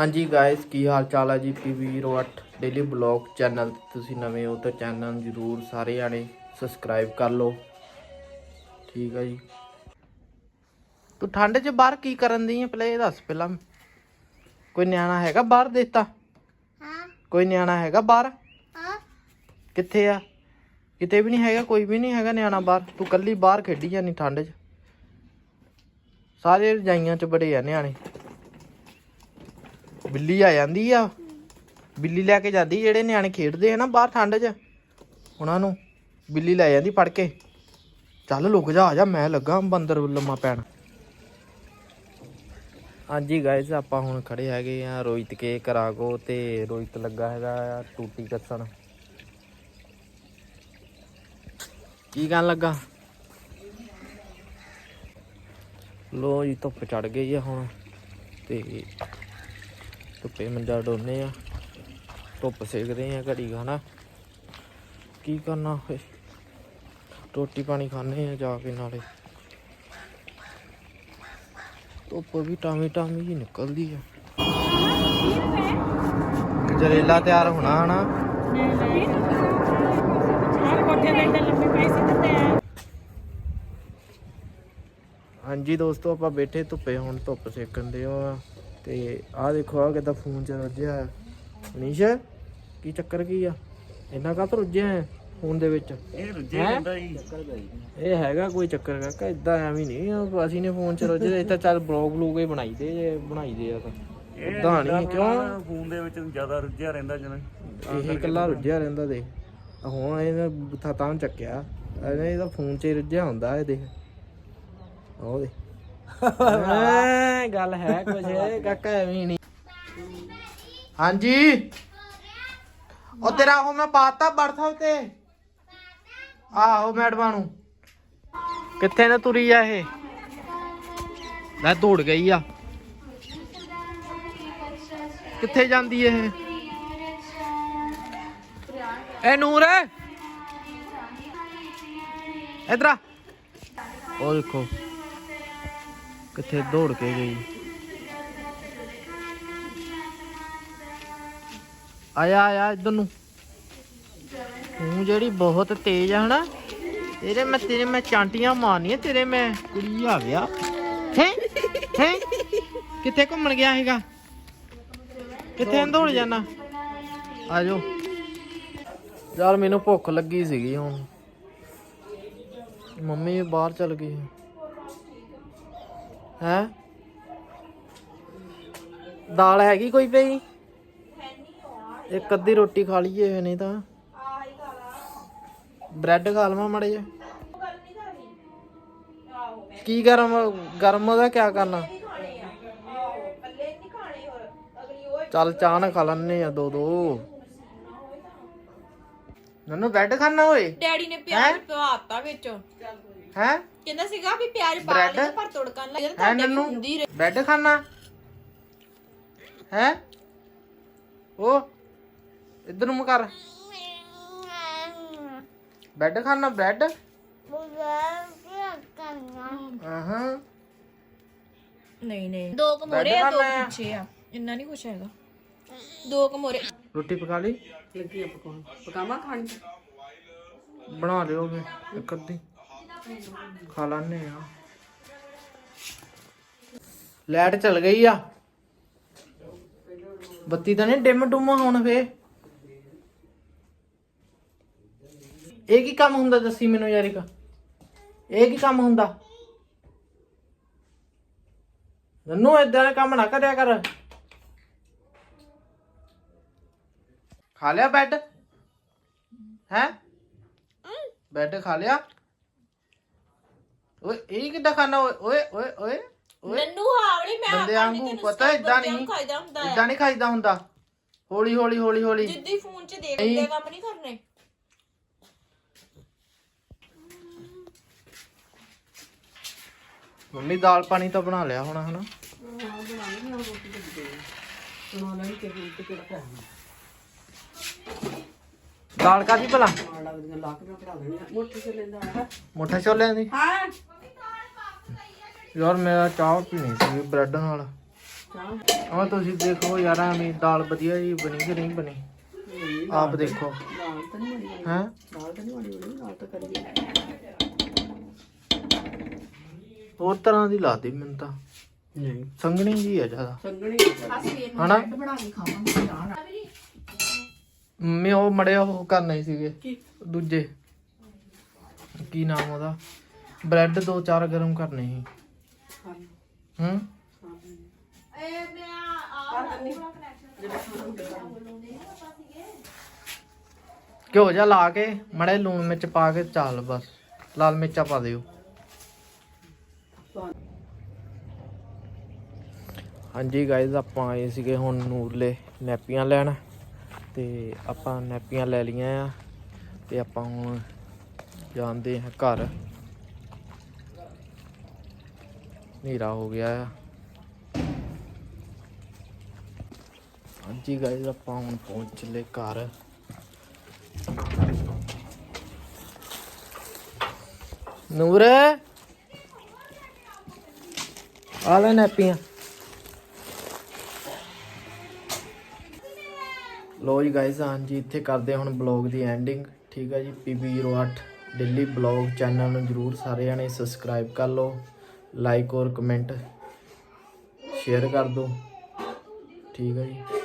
ਹਾਂਜੀ ਗਾਇਸ ਕੀ ਹਾਲ ਚਾਲ ਹੈ ਜੀ? PV08 ਡੇਲੀ ਬਲੌਗ ਚੈਨਲ ਤੁਸੀਂ ਨਵੇਂ ਹੋ ਤਾਂ ਚੈਨਲ ਨੂੰ ਜਰੂਰ ਸਾਰੇ ਜਾਣੇ ਸਬਸਕ੍ਰਾਈਬ ਕਰ ਲਓ। ਠੀਕ ਹੈ ਜੀ। ਤੂੰ ਠੰਡ 'ਚ ਬਾਹਰ ਕੀ ਕਰਨ ਦੀ ਹੈ? ਪਹਿਲਾਂ ਇਹ ਦੱਸ ਪਹਿਲਾਂ। ਕੋਈ ਨਿਆਣਾ ਹੈਗਾ ਬਾਹਰ ਦੇਤਾ? ਹਾਂ। ਕੋਈ ਨਿਆਣਾ ਹੈਗਾ ਬਾਹਰ? ਹਾਂ। ਕਿੱਥੇ ਆ? ਕਿਤੇ ਵੀ ਨਹੀਂ ਹੈਗਾ ਕੋਈ ਵੀ ਨਹੀਂ ਹੈਗਾ ਨਿਆਣਾ ਬਾਹਰ। ਤੂੰ ਕੱਲੀ ਬਾਹਰ ਖੇਡੀ ਜਾਨੀ ਠੰਡ 'ਚ। ਸਾਰੇ ਰਜਾਈਆਂ 'ਚ ਬੜੇ ਆ ਨਿਆਣੇ। ਬਿੱਲੀ ਆ ਜਾਂਦੀ ਆ। ਬਿੱਲੀ ਲੈ ਕੇ ਜਾਂਦੀ, ਜਿਹੜੇ ਨਿਆਣੇ ਖੇਡਦੇ ਆ ਨਾ ਬਾਹਰ ਠੰਡ 'ਚ, ਉਹਨਾਂ ਨੂੰ ਬਿੱਲੀ ਲੈ ਜਾਂਦੀ ਫੜ ਕੇ। ਚੱਲ ਲੁਕ ਜਾ, ਆ ਜਾ, ਮੈਂ ਲੱਗਾ ਬੰਦਰ ਲੰਮਾ ਪੈਣ। ਹਾਂਜੀ ਗਾਇਸ ਆਪਾਂ ਹੁਣ ਖੜੇ ਹੈਗੇ ਆ ਰੋਹਿਤ ਕੇ ਕਰਾਗੋ ਤੇ ਰੋਹਿਤ ਲੱਗਾ ਹੈਗਾ ਆ ਟੂਟੀ ਕੱਸਣ। ਕੀ ਕਹਿਣ ਲੱਗਾ? ਲੋ ਜੀ, ਧੁੱਪ ਚੜ ਗਈ ਆ ਹੁਣ ਤੇ ਧੁੱਪੇ ਮੰਜਾ ਡੋਨੇ ਆ। ਧੁੱਪ ਸੇਕਦੇ ਆ ਘੜੀ ਖਾਣਾ ਕੀ ਕਰਨਾ ਫੇ ਰੋਟੀ ਪਾਣੀ ਖਾਣੇ ਆ ਜਾ ਕੇ ਨਾਲੇ। ਧੁੱਪ ਵੀ ਟਾਮੀ ਟਾਮੀ ਹੀ ਨਿਕਲਦੀ ਆ। ਗਜਰੇਲਾ ਤਿਆਰ ਹੋਣਾ, ਹਨਾ। ਸਾਰੇ ਕੋਠੇ ਦੇ ਲੰਮੇ ਪਏ ਸੀ ਤੇ ਹਾਂਜੀ ਦੋਸਤੋ ਆਪਾਂ ਬੈਠੇ ਧੁੱਪੇ ਹੁਣ ਧੁੱਪ ਸੇਕਣ ਦੇ ਆ। ਤੇ ਆਹ ਦੇਖੋ ਆ ਕਿਦਾਂ ਫੋਨ ਚ ਰੁੱਝਿਆ ਹੈ ਮਨੀਸ਼ ਕੀ ਚੱਕਰ ਕੀ ਆ? ਇੰਨਾ ਕਾਹ ਰੁੱਝਿਆ ਹੈ ਫੋਨ ਦੇ ਵਿੱਚ? ਇਹ ਰੁੱਝੇ ਹੈਂ? ਜਾਂਦਾ ਜੀ। ਇਹ ਹੈਗਾ ਕੋਈ ਚੱਕਰ ਕਾਕਾ ਇਦਾਂ ਐਵੇਂ ਨਹੀਂ ਆ, ਅਸੀਂ ਨੇ ਫੋਨ ਚ ਰੁੱਝੇ। ਇਹ ਤਾਂ ਚੱਲ ਬਲੌਗ ਬਲੂਗ ਹੀ ਬਣਾਈ ਦੇ ਜੇ ਬਣਾਈ ਦੇ ਆ ਤਾਂ। ਇਹ ਉਦਾਂ ਨਹੀਂ ਕਿਉਂ? ਫੋਨ ਦੇ ਵਿੱਚ ਜ਼ਿਆਦਾ ਰੁੱਝਿਆ ਰਹਿੰਦਾ ਜਨਾ ਇਹ ਇਕੱਲਾ ਰੁੱਝਿਆ ਰਹਿੰਦਾ ਦੇ ਹੁਣ ਇਹਨੇ ਬੁੱਥਾ ਤਾਂ ਚੱਕਿਆ। ਇਹਨੇ ਇਹਦਾ ਫੋਨ 'ਚ ਹੀ ਰੁੱਝਿਆ ਹੁੰਦਾ ਇਹ ਦੇਖ। ਉਹ ਦੇ ਐ ਗੱਲ ਹੈ ਕੁਝ ਕਾਕਾ ਐਵੇਂ ਨਹੀਂ। ਹਾਂਜੀ। ਉਹ ਤੇਰਾ ਉਹ ਮੈਂ ਪਾਤਾ WhatsApp ਤੇ। ਆਹੋ ਮੈਡਮਾਂ ਨੂੰ। ਕਿੱਥੇ ਨਾ ਤੁਰੀ ਆ ਇਹ? ਲੈ ਦੌੜ ਗਈ ਆ। ਕਿੱਥੇ ਜਾਂਦੀ ਇਹ? ਐ ਨੂਰ। ਇਧਰ ਆ। ਉਹ ਦੇਖੋ। ਕਿੱਥੇ ਦੌੜ ਕੇ ਗਈ ਆਇਆ ਆਇਆ ਇਧਰ ਨੂੰ ਤੂੰ ਜਿਹੜੀ ਬਹੁਤ ਤੇਜ਼ ਆ ਹਨਾ ਤੇਰੇ ਮੈਂ ਤੇਰੇ ਮੈਂ ਚਾਂਟੀਆਂ ਮਾਰਨੀਆਂ ਤੇਰੇ ਮੈਂ ਕੁੜੀ ਆ ਗਿਆ ਹੈ ਹੈ ਕਿੱਥੇ ਘੁੰਮਣ ਗਿਆ ਹੈਗਾ ਕਿੱਥੇ ਦੌੜ ਜਾਣਾ ਆ ਜਾਓ ਯਾਰ ਮੈਨੂੰ ਭੁੱਖ ਲੱਗੀ ਸੀਗੀ ਹੁਣ ਮੰਮੀ ਵੀ ਬਾਹਰ ਚਲ ਗਈ ਹੈ? ਦਾਲ ਹੈਗੀ ਕੋਈ ਪਈ? ਇੱਕ ਅੱਧੀ ਰੋਟੀ ਖਾ ਲਈਏ ਨਹੀਂ ਤਾਂ। ਬ੍ਰੈਡ ਖਾ ਲਵਾਂ ਮੜੇ ਜੇ ਕੀ ਗਰਮ ਗਰਮ ਉਹਦਾ ਕੀ ਕਰਨਾ? ਚੱਲ ਚਾਹ ਨਾ ਖਾ ਲੈਣੇ ਆ ਦੋ ਦੋ। ਨਨੂ ਬ੍ਰੈਡ ਖਾਣਾ ਓਏ? ਡੈਡੀ ਨੇ ਪਿਆਜ਼ ਪਵਾਤਾ ਵਿੱਚ। ਹੈ? ਕਹਿੰਦਾ ਸੀਗਾ ਵੀ ਪਿਆਜ਼ ਪਾ Bread? ਲਿਆ ਪਰ ਤੜਕਾ ਲੱਗ ਜਾਂਦਾ ਹੈ ਤੁਹਾਡੇ ਵੀ ਨਨੂ ਹੁੰਦੀ ਰਹੇ ਬ੍ਰੈਡ ਖਾਣਾ? ਹੈ? ਉਹ ਇਧਰ ਨੂੰ ਕਰ। ਬ੍ਰੈਡ ਖਾਣਾ ਬ੍ਰੈਡ? ਆਹਾਂ। ਨਹੀਂ ਨਹੀਂ। ਦੋ ਕਮੋਰੇ ਆ ਦੋ ਆ। ਪਿੱਛੇ ਆ। ਇੰਨਾ ਨਹੀਂ ਕੁਛ ਹੈਗਾ। ਦੋ ਕਮੋਰੇ ਰੋਟੀ ਪਕਾ ਲਈ? ਲੱਗੀ ਪਕਾਉਣ। ਪਕਾਵਾਂ ਖਾਣ? ਬਣਾ ਲਿਓ ਇੱਕ ਅੱਧੀ। ਖਾ ਲਾਨੇ ਆ। ਲਾਈਟ ਚਲ ਗਈ ਆ। ਬੱਤੀ ਤਾਂ ਨਹੀਂ, ਡਿਮ ਡੁਮ ਹੁਣ ਫੇ ਇਹ ਕੀ ਕੰਮ ਹੁੰਦਾ ਦੱਸੀ ਮੈਨੂੰ ਯਾਰਿਕਾ ਇਹ ਕੀ ਕੰਮ ਹੁੰਦਾ? ਨੰਨੂ, ਏਦਾਂ ਦਾ ਕੰਮ ਨਾ ਕਰਿਆ ਕਰ। ਖਾ ਲਿਆ ਬੈੱਡ? ਹੈ? ਬੈੱਡ ਖਾ ਲਿਆ? ਓਏ ਇਹ ਕਿੱਦਾਂ ਖਾਣਾ? ਓਏ ਓਏ ਓਏ ਓਏ ਓਏ। ਨੰਨੂ ਹਾਵਲੀ ਮੈਂ ਬੰਦੇ ਵਾਂਗੂ ਪਤਾ ਇਦਾਂ ਨਹੀਂ ਖਾਈਦਾ ਹੁੰਦਾ ਇਦਾਂ ਨਹੀਂ ਖਾਈਦਾ ਹੁੰਦਾ। ਹੌਲੀ ਹੌਲੀ ਹੌਲੀ ਹੌਲੀ। ਜਿੱਦੀ ਫੋਨ 'ਚ ਦੇਖ। ਲੈ ਕੰਮ ਨਹੀਂ ਕਰਨੇ। ਮੰਮੀ ਦਾਲ ਪਾਣੀ ਤਾਂ ਬਣਾ ਲਿਆ ਹੋਣਾ ਹਨਾ? ਦਾਲ ਕਾਦੀ ਭਲਾ? ਮੋਠਾ ਛੋਲਿਆਂ ਦੀ? ਹਾਂ। ਯਾਰ ਮੇਰਾ ਚਾਹ ਪੀਣੀ ਸੀ ਬ੍ਰੈਡ ਨਾਲ। ਆ ਤੁਸੀਂ ਦੇਖੋ ਯਾਰ ਐਵੇਂ ਦਾਲ ਵਧੀਆ ਜੀ ਬਣੀ ਕਿ ਨਹੀਂ ਬਣੀ? ਆਪ ਦੇਖੋ। ਦਾਲ ਤਾਂ ਨਹੀਂ ਬਣੀ ਹੈ? ਦਾਲ ਤਾਂ ਨਹੀਂ ਬਣੀ ਬਣੀ ਦਾਲ ਤਾਂ ਕਰੀਏ ਹੋਰ ਤਰ੍ਹਾਂ ਦੀ ਲਾਦੀ ਮੈਨੂੰ ਤਾਂ। ਨਹੀਂ। ਸੰਘਣੀ ਜੀ ਆ ਜ਼ਿਆਦਾ। ਸੰਗਣੀ ਹਨਾ? ਬਣਾ ਕੇ ਖਾਵਾਂਗੇ ਮੰਮੀ ਉਹ ਮੜੇ ਉਹ ਕਰਨੇ ਸੀਗੇ। ਕੀ? ਦੂਜੇ। ਕੀ ਨਾਮ ਉਹਦਾ? ਬ੍ਰੈਡ ਦੋ ਚਾਰ ਗਰਮ ਕਰਨੇ ਸੀ। ਹੂੰ? ਘਿਓ ਜਾ ਲਾ ਕੇ ਮੜੇ ਲੂਣ ਮਿਰਚ ਪਾ ਕੇ ਚੱਲ ਬਸ। ਲਾਲ ਮਿਰਚਾਂ ਪਾ ਦਿਓ। ਹਾਂਜੀ ਗਾਇਜ਼ ਆਪਾਂ ਆਏ ਸੀਗੇ ਹੁਣ ਨੂਰਲੇ ਨੈਪੀਆਂ ਲੈਣ ਤੇ ਆਪਾਂ ਨੈਪੀਆਂ ਲੈ ਲਈਆਂ ਆ ਤੇ ਆਪਾਂ ਹੁਣ ਜਾਂਦੇ ਹਾਂ ਘਰ। ਹਨੇਰਾ ਹੋ ਗਿਆ ਆ। ਹਾਂਜੀ ਗਾਇਜ਼ ਆਪਾਂ ਹੁਣ ਪਹੁੰਚ ਚਲੇ ਘਰ। ਨੂਰ, ਆ ਲੈ ਨੈਪੀਆਂ। ਲੋ ਜੀ ਗਾਇਜ਼ ਹਾਂਜੀ, ਇੱਥੇ ਕਰਦੇ ਹੁਣ ਬਲੌਗ ਦੀ ਐਂਡਿੰਗ ਠੀਕ ਹੈ ਜੀ, PB08 ਦਿੱਲੀ ਬਲੌਗ ਚੈਨਲ ਨੂੰ ਜਰੂਰ ਸਾਰੇ ਜਣੇ ਸਬਸਕ੍ਰਾਈਬ ਕਰ ਲਓ। ਲਾਈਕ ਔਰ ਕਮੈਂਟ ਸ਼ੇਅਰ ਕਰ ਦਿਓ। ਠੀਕ ਹੈ ਜੀ।